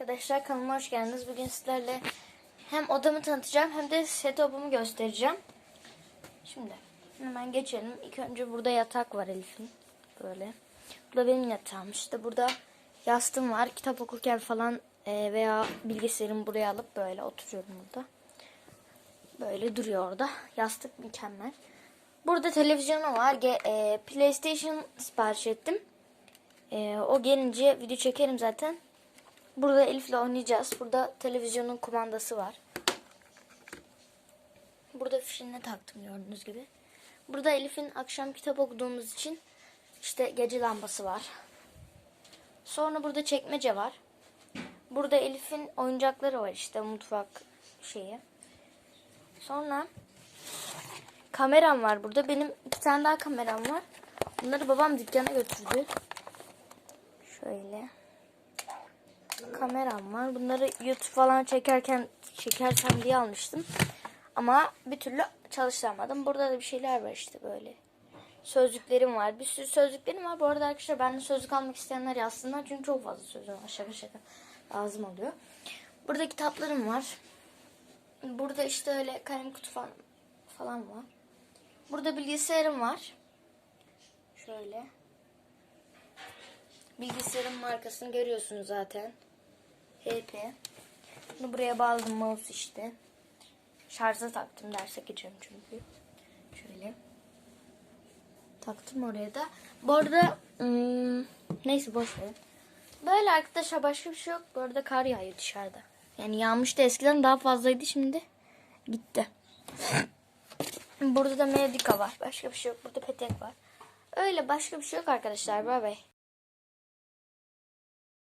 Arkadaşlar kanalıma hoş geldiniz. Bugün sizlerle hem odamı tanıtacağım hem de setup'ımı göstereceğim. Şimdi hemen geçelim. İlk önce burada yatak var Elif'in. Böyle. Bu da benim yatağım. İşte burada yastığım var. Kitap okurken falan e, veya bilgisayarımı buraya alıp böyle oturuyorum burada. Böyle duruyor orada. Yastık mükemmel. Burada televizyonu var. E, PlayStation sipariş ettim. E, o gelince video çekerim zaten. Burada Elif'le oynayacağız. Burada televizyonun kumandası var. Burada fişini taktım gördüğünüz gibi. Burada Elif'in akşam kitap okuduğumuz için işte gece lambası var. Sonra burada çekmece var. Burada Elif'in oyuncakları var işte mutfak şeyi. Sonra kameram var burada. Benim iki tane daha kameram var. Bunları babam dükkana götürdü. Şöyle kameram var. Bunları YouTube falan çekerken çekersem diye almıştım. Ama bir türlü çalıştıramadım. Burada da bir şeyler var işte böyle. Sözlüklerim var. Bir sürü sözlüklerim var. Bu arada arkadaşlar ben de sözlük almak isteyenler yazsınlar. Çünkü çok fazla sözlük var. Şaka şaka lazım oluyor. Burada kitaplarım var. Burada işte öyle kalem kutu falan, falan var. Burada bilgisayarım var. Şöyle. Bilgisayarın markasını görüyorsunuz zaten. HP. Bunu buraya bağladım mouse işte. Şarja taktım derse geçiyorum çünkü. Şöyle. Taktım oraya da. Bu arada hmm, neyse boş verin. Böyle arkadaşlar başka bir şey yok. Bu arada kar yağıyor dışarıda. Yani yağmıştı eskiden daha fazlaydı şimdi. Gitti. Burada da Medika var. Başka bir şey yok. Burada petek var. Öyle başka bir şey yok arkadaşlar. Bay bay.